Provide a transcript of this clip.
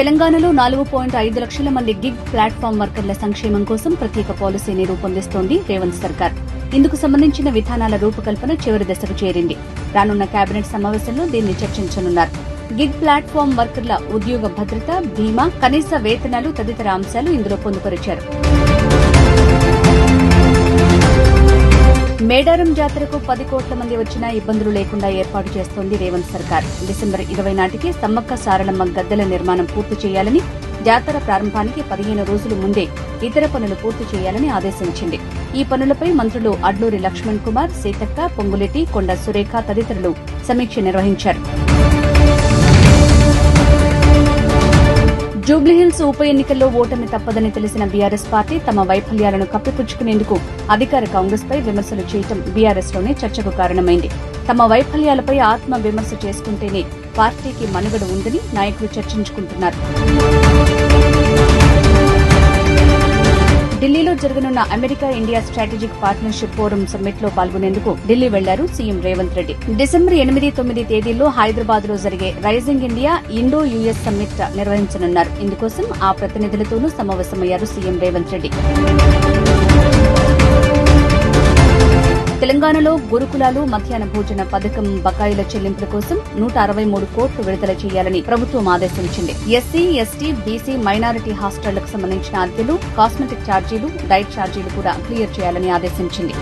తెలంగాణలో నాలుగు పాయింట్ ఐదు లక్షల మంది గిగ్ ప్లాట్ఫామ్ వర్కర్ల సంక్షేమం కోసం ప్రత్యేక పాలసీని రూపొందిస్తోంది రేవంత్ సర్కార్. ఇందుకు సంబంధించిన విధానాల రూపకల్పన చివరి దశకు చేరింది. రానున్న కేబినెట్ సమావేశంలో దీన్ని చర్చించనున్నారు. గిగ్ ప్లాట్ఫామ్ వర్కర్ల ఉద్యోగ భద్రత బీమా కనీస వేతనాలు తదితర అంశాలు ఇందులో పొందుపరిచారు. మేడారం జాతరకు పది కోట్ల మంది వచ్చినా ఇబ్బందులు లేకుండా ఏర్పాటు చేస్తోంది రేవంత్ సర్కార్. డిసెంబర్ ఇరవై నాటికి సమ్మక్క సారలమ్మ గద్దెల నిర్మాణం పూర్తి చేయాలని జాతర ప్రారంభానికి పదిహేను రోజుల ముందే ఇతర పనులు పూర్తి చేయాలని ఆదేశించింది. ఈ పనులపై మంత్రులు అడ్లూరి లక్ష్మణ్ కుమార్ సీతక్క పొంగులెట్టి కొండ సురేఖ తదితరులు సమీక్ష నిర్వహించారు. జూబ్లీహిల్స్ ఉప ఎన్నికల్లో ఓటమి తప్పదని తెలిసిన బీఆర్ఎస్ పార్టీ తమ వైఫల్యాలను కప్పిపుచ్చుకునేందుకు అధికార కాంగ్రెస్ పై విమర్శలు చేయటం బీఆర్ఎస్లోనే చర్చకు కారణమైంది. తమ వైఫల్యాలపై ఆత్మ విమర్శ చేసుకుంటేనే పార్టీకి మనుగడ ఉందని నాయకులు చర్చించుకుంటున్నారు. జరగనున్న America India strategic partnership forum సమ్మిట్లో పాల్గొనేందుకు ఢిల్లీ వెళ్ళారు సీఎం రేవంత్ రెడ్డి. డిసెంబర్ ఎనిమిది తొమ్మిది తేదీల్లో హైదరాబాద్లో జరిగే rising India Indo US summit నిర్వహించనున్నారు. ఇందుకోసం ఆ ప్రతినిధులతోనూ సమావేశమయ్యారు సీఎం రేవంత్ రెడ్డి. తెలంగాణలో గురుకులాలు మధ్యాహ్న భోజన పథకం బకాయిల చెల్లింపుల కోసం నూట అరవై మూడు కోట్లు విడుదల చేయాలని ప్రభుత్వం ఆదేశించింది. ఎస్సీ ఎస్టీ బీసీ మైనారిటీ హాస్టళ్ళకు సంబంధించిన అద్దెలు కాస్మెటిక్ ఛార్జీలు డైట్ ఛార్జీలు కూడా క్లియర్ చేయాలని ఆదేశించింది.